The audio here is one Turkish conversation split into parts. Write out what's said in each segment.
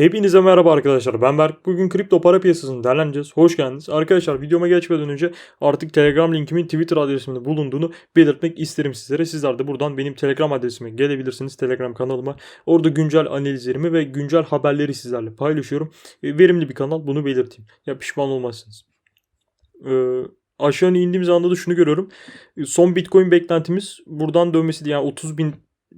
Hepinize merhaba arkadaşlar. Ben Berk. Bugün kripto para piyasasını değerlendireceğiz. Hoş geldiniz. Arkadaşlar videoma geçmeden önce artık Telegram linkimin Twitter adresimde bulunduğunu belirtmek isterim sizlere. Sizler de buradan benim Telegram adresime gelebilirsiniz. Telegram kanalıma. Orada güncel analizlerimi ve güncel haberleri sizlerle paylaşıyorum. E, Verimli bir kanal. Bunu belirteyim. Ya pişman olmazsınız. Ee, aşağı indiğimiz anda da şunu görüyorum. E, Son Bitcoin beklentimiz buradan dönmesi yani 30 bin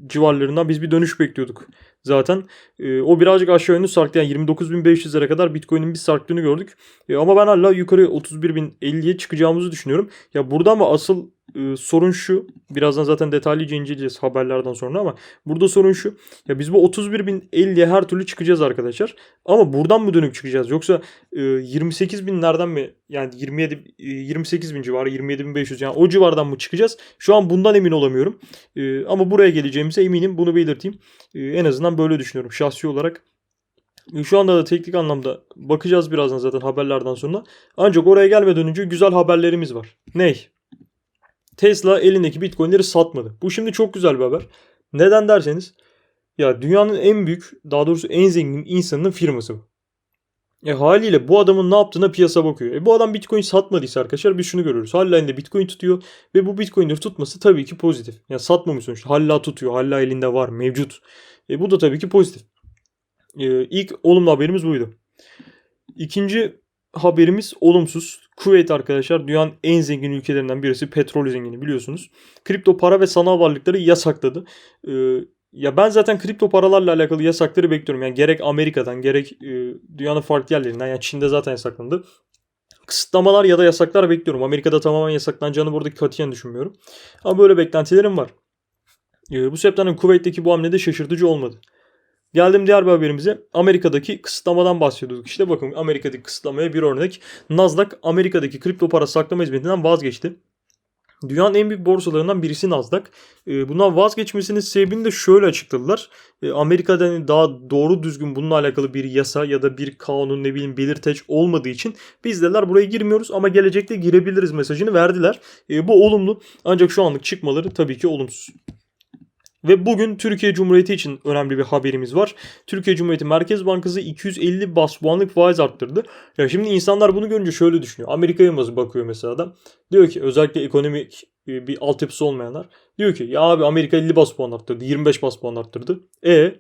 civarlarından biz bir dönüş bekliyorduk zaten. E, o birazcık aşağı yönlü sarktı. Yani 29.500'lere kadar Bitcoin'in bir sarktığını gördük. E, ama ben hala yukarı 31.050'ye çıkacağımızı düşünüyorum. Ya burada ama asıl e, sorun şu. Birazdan zaten detaylıca inceleyeceğiz haberlerden sonra ama burada sorun şu. Ya biz bu 31.050'ye her türlü çıkacağız arkadaşlar. Ama buradan mı dönük çıkacağız? Yoksa e, 28.000'lerden mi? Yani 27 e, 28.000 civarı 27.500 yani o civardan mı çıkacağız? Şu an bundan emin olamıyorum. E, ama buraya geleceğimize eminim. Bunu belirteyim. E, en azından böyle düşünüyorum şahsi olarak. E, Şu anda da teknik anlamda bakacağız birazdan zaten haberlerden sonra. Ancak oraya gelmeden önce güzel haberlerimiz var. Ney? Tesla elindeki Bitcoin'leri satmadı. Bu şimdi çok güzel bir haber. Neden derseniz ya dünyanın en büyük daha doğrusu en zengin insanının firması bu. E haliyle bu adamın ne yaptığına piyasa bakıyor. E bu adam Bitcoin satmadıysa arkadaşlar biz şunu görüyoruz. Hala elinde Bitcoin tutuyor ve bu Bitcoin'leri tutması tabii ki pozitif. Yani satmamış sonuçta. Hala tutuyor. Hala elinde var. Mevcut. E bu da tabii ki pozitif. E, ilk olumlu haberimiz buydu. İkinci haberimiz olumsuz. Kuveyt arkadaşlar dünyanın en zengin ülkelerinden birisi. Petrol zengini biliyorsunuz. Kripto para ve sanal varlıkları yasakladı. E, ya ben zaten kripto paralarla alakalı yasakları bekliyorum. Yani gerek Amerika'dan gerek e, dünyanın farklı yerlerinden yani Çin'de zaten yasaklandı. Kısıtlamalar ya da yasaklar bekliyorum. Amerika'da tamamen yasaklanacağını burada katiyen düşünmüyorum. Ama böyle beklentilerim var. E, bu sebepten Kuveyt'teki bu hamle de şaşırtıcı olmadı. Geldim diğer bir haberimize. Amerika'daki kısıtlamadan bahsediyorduk. İşte bakın Amerika'daki kısıtlamaya bir örnek. Nasdaq Amerika'daki kripto para saklama hizmetinden vazgeçti. Dünyanın en büyük borsalarından birisi Nasdaq. E, bundan vazgeçmesinin sebebini de şöyle açıkladılar. E, Amerika'da hani daha doğru düzgün bununla alakalı bir yasa ya da bir kanun ne bileyim belirteç olmadığı için biz dediler buraya girmiyoruz ama gelecekte girebiliriz mesajını verdiler. E, bu olumlu ancak şu anlık çıkmaları tabii ki olumsuz. Ve bugün Türkiye Cumhuriyeti için önemli bir haberimiz var. Türkiye Cumhuriyeti Merkez Bankası 250 bas puanlık faiz arttırdı. Ya şimdi insanlar bunu görünce şöyle düşünüyor. Amerika'ya mı bakıyor mesela adam. Diyor ki özellikle ekonomik e, bir altyapısı olmayanlar. Diyor ki ya abi Amerika 50 bas puan arttırdı. 25 bas puan arttırdı. E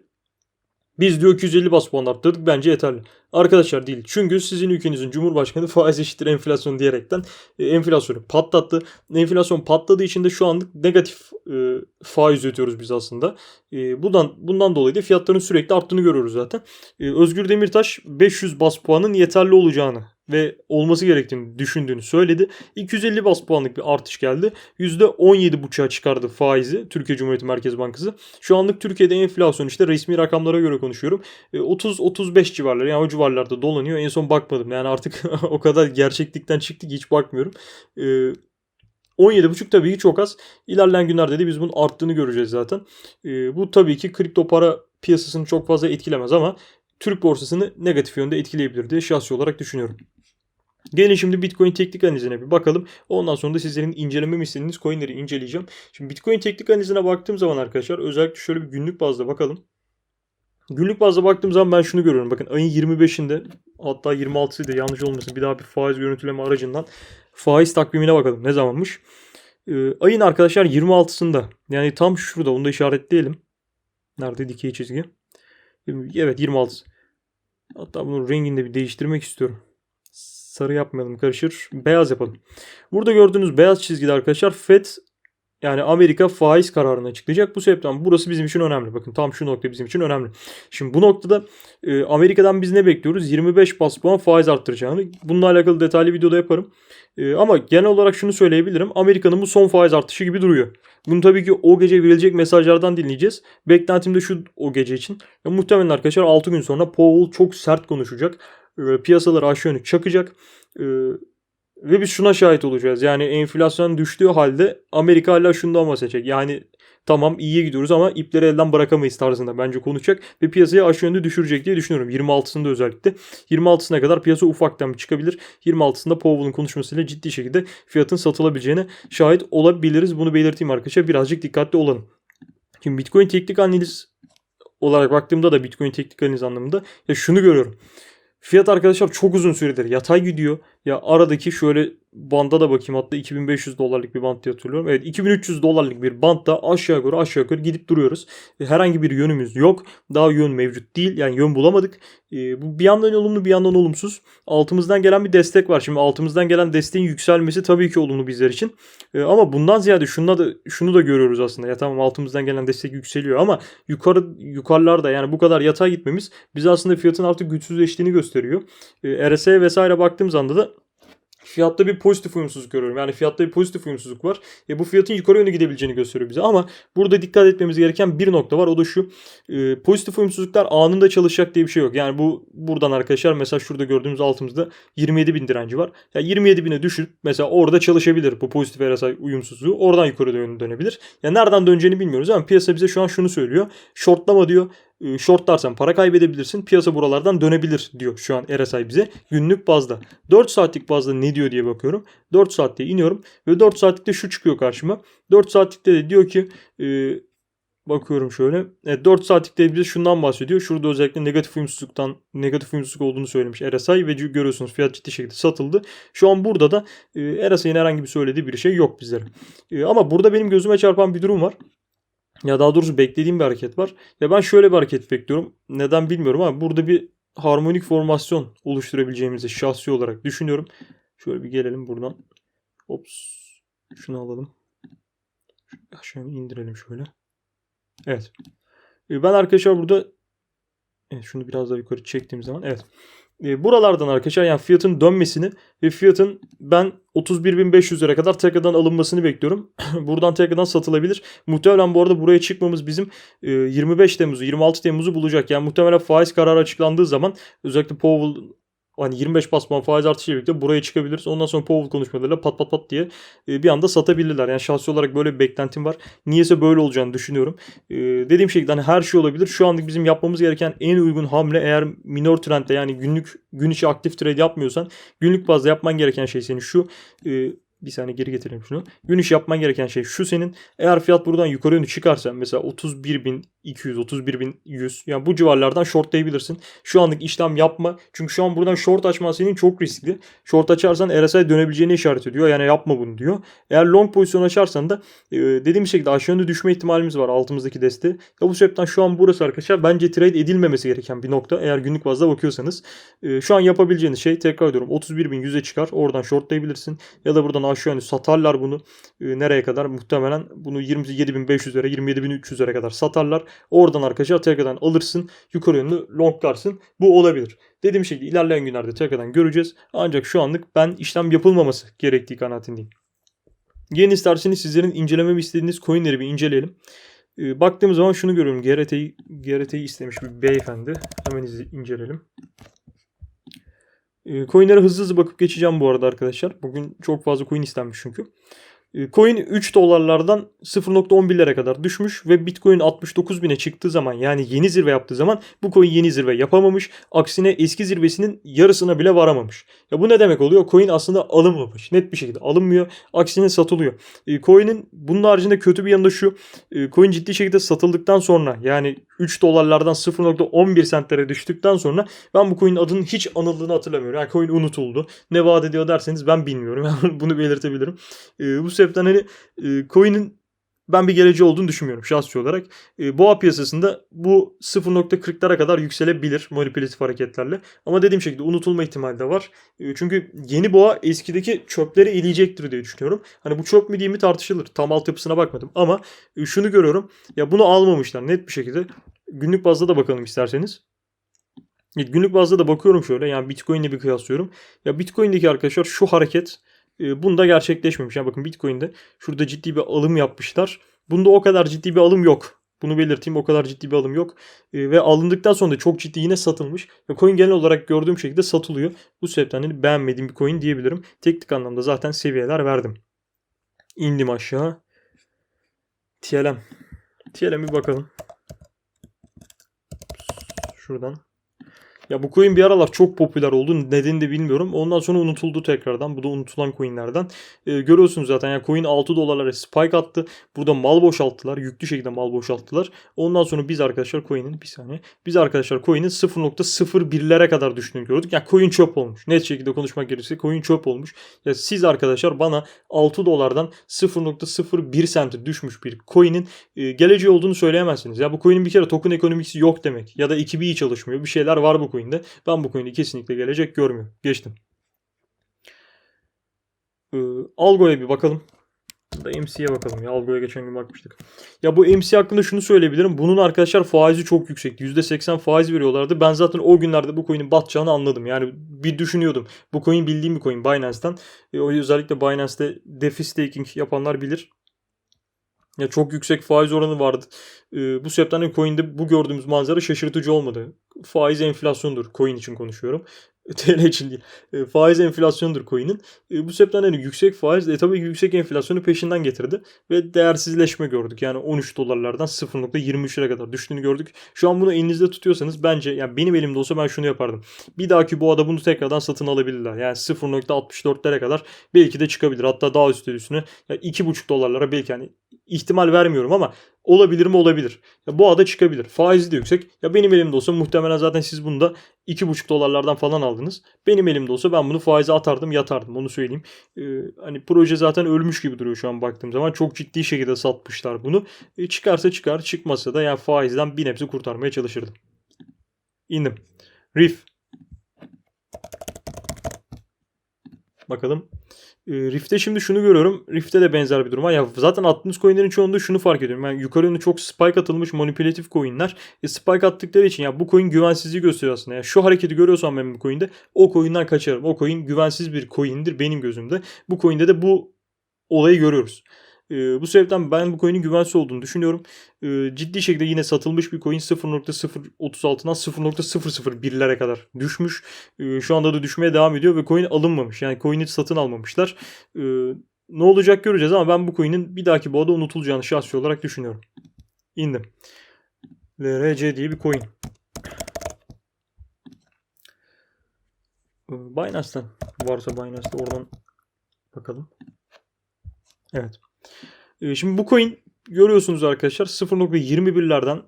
biz diyor 250 bas puan arttırdık bence yeterli. Arkadaşlar değil. Çünkü sizin ülkenizin Cumhurbaşkanı faiz eşittir enflasyon diyerekten e, enflasyonu patlattı. Enflasyon patladığı için de şu anlık negatif e, faiz ödüyoruz biz aslında. E, bundan bundan dolayı da fiyatların sürekli arttığını görüyoruz zaten. E, Özgür Demirtaş 500 bas puanın yeterli olacağını ve olması gerektiğini düşündüğünü söyledi. 250 bas puanlık bir artış geldi. %17,5'a çıkardı faizi Türkiye Cumhuriyeti Merkez Bankası. Şu anlık Türkiye'de enflasyon işte resmi rakamlara göre konuşuyorum. 30-35 civarları yani o civarlarda dolanıyor. En son bakmadım yani artık o kadar gerçeklikten çıktı ki hiç bakmıyorum. 17,5 tabii ki çok az. İlerleyen günlerde de biz bunun arttığını göreceğiz zaten. Bu tabii ki kripto para piyasasını çok fazla etkilemez ama Türk borsasını negatif yönde etkileyebilir diye şahsi olarak düşünüyorum. Gelin şimdi Bitcoin teknik analizine bir bakalım. Ondan sonra da sizlerin incelememi istediğiniz coinleri inceleyeceğim. Şimdi Bitcoin teknik analizine baktığım zaman arkadaşlar özellikle şöyle bir günlük bazda bakalım. Günlük bazda baktığım zaman ben şunu görüyorum. Bakın ayın 25'inde hatta 26'sıydı yanlış olmasın bir daha bir faiz görüntüleme aracından faiz takvimine bakalım. Ne zamanmış? Ee, ayın arkadaşlar 26'sında yani tam şurada onu da işaretleyelim. Nerede dikey çizgi? Evet 26'sı. Hatta bunun rengini de bir değiştirmek istiyorum. Sarı yapmayalım karışır. Beyaz yapalım. Burada gördüğünüz beyaz çizgide arkadaşlar FED yani Amerika faiz kararını açıklayacak. Bu sebepten burası bizim için önemli. Bakın tam şu nokta bizim için önemli. Şimdi bu noktada e, Amerika'dan biz ne bekliyoruz? 25 bas puan faiz arttıracağını. Bununla alakalı detaylı videoda yaparım. E, ama genel olarak şunu söyleyebilirim. Amerika'nın bu son faiz artışı gibi duruyor. Bunu tabii ki o gece verilecek mesajlardan dinleyeceğiz. Beklentim de şu o gece için. Ya, muhtemelen arkadaşlar 6 gün sonra Powell çok sert konuşacak. E, piyasaları aşağı yönlü çakacak. E, ve biz şuna şahit olacağız. Yani enflasyon düştüğü halde Amerika hala şundan bahsedecek. Yani tamam iyiye gidiyoruz ama ipleri elden bırakamayız tarzında bence konuşacak. Ve piyasayı aşağı yönde düşürecek diye düşünüyorum. 26'sında özellikle. 26'sına kadar piyasa ufaktan çıkabilir. 26'sında Powell'ın konuşmasıyla ciddi şekilde fiyatın satılabileceğine şahit olabiliriz. Bunu belirteyim arkadaşlar. Birazcık dikkatli olalım. Şimdi Bitcoin teknik analiz olarak baktığımda da Bitcoin teknik analiz anlamında ya şunu görüyorum. Fiyat arkadaşlar çok uzun süredir yatay gidiyor. Ya aradaki şöyle banda da bakayım hatta 2500 dolarlık bir bant diye hatırlıyorum. Evet 2300 dolarlık bir bantta aşağı yukarı aşağı yukarı gidip duruyoruz. E, Herhangi bir yönümüz yok. Daha yön mevcut değil. Yani yön bulamadık. E, bu bir yandan olumlu bir yandan olumsuz. Altımızdan gelen bir destek var. Şimdi altımızdan gelen desteğin yükselmesi tabii ki olumlu bizler için. E, ama bundan ziyade şunu da şunu da görüyoruz aslında. Ya tamam altımızdan gelen destek yükseliyor ama yukarı yukarılarda yani bu kadar yatay gitmemiz bize aslında fiyatın artık güçsüzleştiğini gösteriyor. E, RSI'ye vesaire baktığımız anda da fiyatta bir pozitif uyumsuzluk görüyorum. Yani fiyatta bir pozitif uyumsuzluk var. E, bu fiyatın yukarı yönlü gidebileceğini gösteriyor bize. Ama burada dikkat etmemiz gereken bir nokta var. O da şu. E, pozitif uyumsuzluklar anında çalışacak diye bir şey yok. Yani bu buradan arkadaşlar mesela şurada gördüğümüz altımızda 27 bin direnci var. Ya 27 bine düşüp mesela orada çalışabilir bu pozitif RSI uyumsuzluğu. Oradan yukarı yönlü dönebilir. Ya nereden döneceğini bilmiyoruz ama piyasa bize şu an şunu söylüyor. Shortlama diyor shortlarsan para kaybedebilirsin. Piyasa buralardan dönebilir diyor şu an RSI bize günlük bazda. 4 saatlik bazda ne diyor diye bakıyorum. 4 saatte iniyorum ve 4 saatlikte şu çıkıyor karşıma. 4 saatlikte de diyor ki e, bakıyorum şöyle. Evet, 4 saatlikte bize şundan bahsediyor. Şurada özellikle negatif uyumsuzluktan negatif uyumsuzluk olduğunu söylemiş RSI ve görüyorsunuz fiyat ciddi şekilde satıldı. Şu an burada da e, RSI'nin herhangi bir söylediği bir şey yok bizlere. E, ama burada benim gözüme çarpan bir durum var. Ya daha doğrusu beklediğim bir hareket var. Ya ben şöyle bir hareket bekliyorum. Neden bilmiyorum ama burada bir harmonik formasyon oluşturabileceğimizi şahsi olarak düşünüyorum. Şöyle bir gelelim buradan. Ops. Şunu alalım. Aşağı indirelim şöyle. Evet. E, Ben arkadaşlar burada evet, şunu biraz daha yukarı çektiğim zaman evet. E, Buralardan arkadaşlar yani fiyatın dönmesini ve fiyatın ben 31.500 lira kadar tekrardan alınmasını bekliyorum. Buradan tekrardan satılabilir. Muhtemelen bu arada buraya çıkmamız bizim e, 25 Temmuz'u 26 Temmuz'u bulacak. Yani muhtemelen faiz kararı açıklandığı zaman özellikle Powell hani 25 bas puan faiz artışıyla birlikte buraya çıkabiliriz. Ondan sonra Powell konuşmalarıyla pat pat pat diye e, bir anda satabilirler. Yani şahsi olarak böyle bir beklentim var. Niyeyse böyle olacağını düşünüyorum. E, dediğim şekilde hani her şey olabilir. Şu anlık bizim yapmamız gereken en uygun hamle eğer minor trendde yani günlük gün içi aktif trade yapmıyorsan günlük bazda yapman gereken şey senin şu e, bir saniye geri getirelim şunu. Gün yapman gereken şey şu senin. Eğer fiyat buradan yukarı yönlü çıkarsa mesela 31.200, 31.100 yani bu civarlardan shortlayabilirsin. Şu anlık işlem yapma. Çünkü şu an buradan short açman senin çok riskli. Short açarsan RSI dönebileceğini işaret ediyor. Yani yapma bunu diyor. Eğer long pozisyon açarsan da e, dediğim şekilde aşağı yönlü düşme ihtimalimiz var altımızdaki deste. Ya bu sebepten şu an burası arkadaşlar bence trade edilmemesi gereken bir nokta. Eğer günlük bazda bakıyorsanız. E, şu an yapabileceğiniz şey tekrar ediyorum 31.100'e çıkar. Oradan shortlayabilirsin. Ya da buradan aşağı yönlü satarlar bunu. E, nereye kadar? Muhtemelen bunu 27.500 lira 27.300 lira kadar satarlar. Oradan arkadaşlar tekrardan alırsın. Yukarı yönlü longlarsın. Bu olabilir. Dediğim şekilde ilerleyen günlerde tekrardan göreceğiz. Ancak şu anlık ben işlem yapılmaması gerektiği kanaatindeyim. Yeni isterseniz sizlerin incelememi istediğiniz coinleri bir inceleyelim. E, baktığımız zaman şunu görüyorum. GRT'yi GRT'yi istemiş bir beyefendi. Hemen inceleyelim. E, coinlere hızlı hızlı bakıp geçeceğim bu arada arkadaşlar. Bugün çok fazla coin istenmiş çünkü. E, Coin 3 dolarlardan 0.11'lere kadar düşmüş ve Bitcoin 69 bine çıktığı zaman yani yeni zirve yaptığı zaman bu coin yeni zirve yapamamış. Aksine eski zirvesinin yarısına bile varamamış. Ya bu ne demek oluyor? Coin aslında alınmamış. Net bir şekilde alınmıyor. Aksine satılıyor. E, coin'in bunun haricinde kötü bir yanı da şu. E, coin ciddi şekilde satıldıktan sonra yani 3 dolarlardan 0.11 sentlere düştükten sonra ben bu coin'in adının hiç anıldığını hatırlamıyorum. Yani coin unutuldu. Ne vaat ediyor derseniz ben bilmiyorum. Bunu belirtebilirim. E, bu sebepten hani e, coin'in ben bir geleceği olduğunu düşünmüyorum şahsi olarak. E, boğa piyasasında bu 0.40'lara kadar yükselebilir manipülatif hareketlerle. Ama dediğim şekilde unutulma ihtimali de var. E, çünkü yeni boğa eskideki çöpleri eleyecektir diye düşünüyorum. Hani bu çöp mü değil mi tartışılır. Tam altyapısına bakmadım. Ama e, şunu görüyorum. Ya bunu almamışlar net bir şekilde. Günlük bazda da bakalım isterseniz. Günlük bazda da bakıyorum şöyle. Yani Bitcoin ile bir kıyaslıyorum. Ya Bitcoin'deki arkadaşlar şu hareket bunda gerçekleşmemiş. Yani bakın Bitcoin'de şurada ciddi bir alım yapmışlar. Bunda o kadar ciddi bir alım yok. Bunu belirteyim o kadar ciddi bir alım yok. E, ve alındıktan sonra da çok ciddi yine satılmış. Ve coin genel olarak gördüğüm şekilde satılıyor. Bu sebepten hani beğenmediğim bir coin diyebilirim. Teknik anlamda zaten seviyeler verdim. İndim aşağı. TLM. TLM bir bakalım. Şuradan. Ya bu coin bir aralar çok popüler oldu. Nedenini de bilmiyorum. Ondan sonra unutuldu tekrardan. Bu da unutulan coinlerden. Ee, görüyorsunuz zaten yani coin 6 dolarlara spike attı. Burada mal boşalttılar. Yüklü şekilde mal boşalttılar. Ondan sonra biz arkadaşlar coin'in bir saniye. Biz arkadaşlar coin'in 0.01'lere kadar düştüğünü gördük. Yani coin çöp olmuş. Net şekilde konuşmak gerekirse coin çöp olmuş. Ya siz arkadaşlar bana 6 dolardan 0.01 sente düşmüş bir coin'in e, geleceği olduğunu söyleyemezsiniz. Ya bu coin'in bir kere token ekonomisi yok demek. Ya da ekibi iyi çalışmıyor. Bir şeyler var bu coin'de. Ben bu coin'i kesinlikle gelecek görmüyorum. Geçtim. Ee, Algo'ya bir bakalım. Burada MC'ye bakalım ya. Algo'ya geçen gün bakmıştık. Ya bu MC hakkında şunu söyleyebilirim. Bunun arkadaşlar faizi çok yüksek. %80 faiz veriyorlardı. Ben zaten o günlerde bu coin'in batacağını anladım. Yani bir düşünüyordum. Bu coin bildiğim bir coin Binance'ten. E, o özellikle Binance'te DeFi staking yapanlar bilir. Ya çok yüksek faiz oranı vardı. E, bu sebepten de coin'de bu gördüğümüz manzara şaşırtıcı olmadı. Faiz enflasyondur. Coin için konuşuyorum. TL için değil. E, faiz enflasyondur coin'in. E, bu sebepten hani yüksek faiz e, tabii ki yüksek enflasyonu peşinden getirdi. Ve değersizleşme gördük. Yani 13 dolarlardan 0.23'lere kadar düştüğünü gördük. Şu an bunu elinizde tutuyorsanız bence yani benim elimde olsa ben şunu yapardım. Bir dahaki bu ada bunu tekrardan satın alabilirler. Yani 0.64'lere kadar belki de çıkabilir. Hatta daha üstü üstüne yani 2.5 dolarlara belki hani ihtimal vermiyorum ama olabilir mi olabilir. Ya bu ada çıkabilir. Faizi de yüksek. Ya benim elimde olsa muhtemelen zaten siz bunu da 2,5 dolarlardan falan aldınız. Benim elimde olsa ben bunu faize atardım yatardım onu söyleyeyim. Ee, hani proje zaten ölmüş gibi duruyor şu an baktığım zaman. Çok ciddi şekilde satmışlar bunu. E, çıkarsa çıkar çıkmasa da yani faizden bir nebze kurtarmaya çalışırdım. İndim. Riff. Bakalım. E, Rift'te şimdi şunu görüyorum. Rift'te de benzer bir durum var. Ya zaten attığınız coinlerin çoğunda şunu fark ediyorum. Yani yukarı yönlü çok spike atılmış manipülatif coinler. E, spike attıkları için ya bu coin güvensizliği gösteriyor aslında. Ya şu hareketi görüyorsam ben bu coinde o coin'den kaçarım. O coin güvensiz bir coin'dir benim gözümde. Bu coin'de de bu olayı görüyoruz. E, bu sebepten ben bu coin'in güvensiz olduğunu düşünüyorum. E, ciddi şekilde yine satılmış bir coin 0.036'dan 0.001'lere kadar düşmüş. E, şu anda da düşmeye devam ediyor ve coin alınmamış. Yani coin'i satın almamışlar. E, ne olacak göreceğiz ama ben bu coin'in bir dahaki boğada unutulacağını şahsi olarak düşünüyorum. İndim. LRC diye bir coin. Binance'ten varsa Binance'te oradan bakalım. Evet. Ee, Şimdi bu coin görüyorsunuz arkadaşlar 0.21'lerden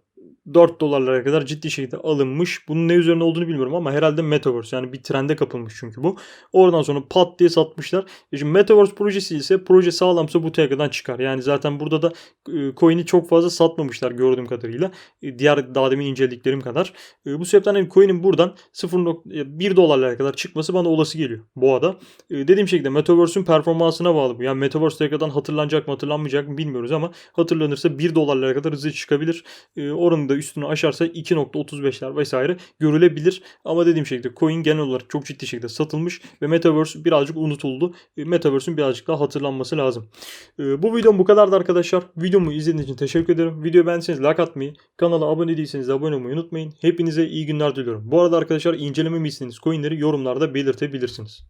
4 dolarlara kadar ciddi şekilde alınmış. Bunun ne üzerine olduğunu bilmiyorum ama herhalde Metaverse yani bir trende kapılmış çünkü bu. Oradan sonra pat diye satmışlar. E şimdi Metaverse projesi ise proje sağlamsa bu tekrardan çıkar. Yani zaten burada da e, coin'i çok fazla satmamışlar gördüğüm kadarıyla. E, diğer daha demin incelediklerim kadar. E, bu sebepten hani coin'in buradan 0.1 dolarlara kadar çıkması bana olası geliyor bu ada. E, dediğim şekilde Metaverse'ün performansına bağlı bu. Yani Metaverse tekrardan hatırlanacak mı hatırlanmayacak mı bilmiyoruz ama hatırlanırsa 1 dolarlara kadar hızlı çıkabilir. E, oranın da üstünü aşarsa 2.35'ler vesaire görülebilir. Ama dediğim şekilde coin genel olarak çok ciddi şekilde satılmış ve Metaverse birazcık unutuldu. E, Metaverse'ün birazcık daha hatırlanması lazım. E, bu videom bu kadardı arkadaşlar. Videomu izlediğiniz için teşekkür ederim. Videoyu beğendiyseniz like atmayı, kanala abone değilseniz de abone olmayı unutmayın. Hepinize iyi günler diliyorum. Bu arada arkadaşlar incelememi istediğiniz coinleri yorumlarda belirtebilirsiniz.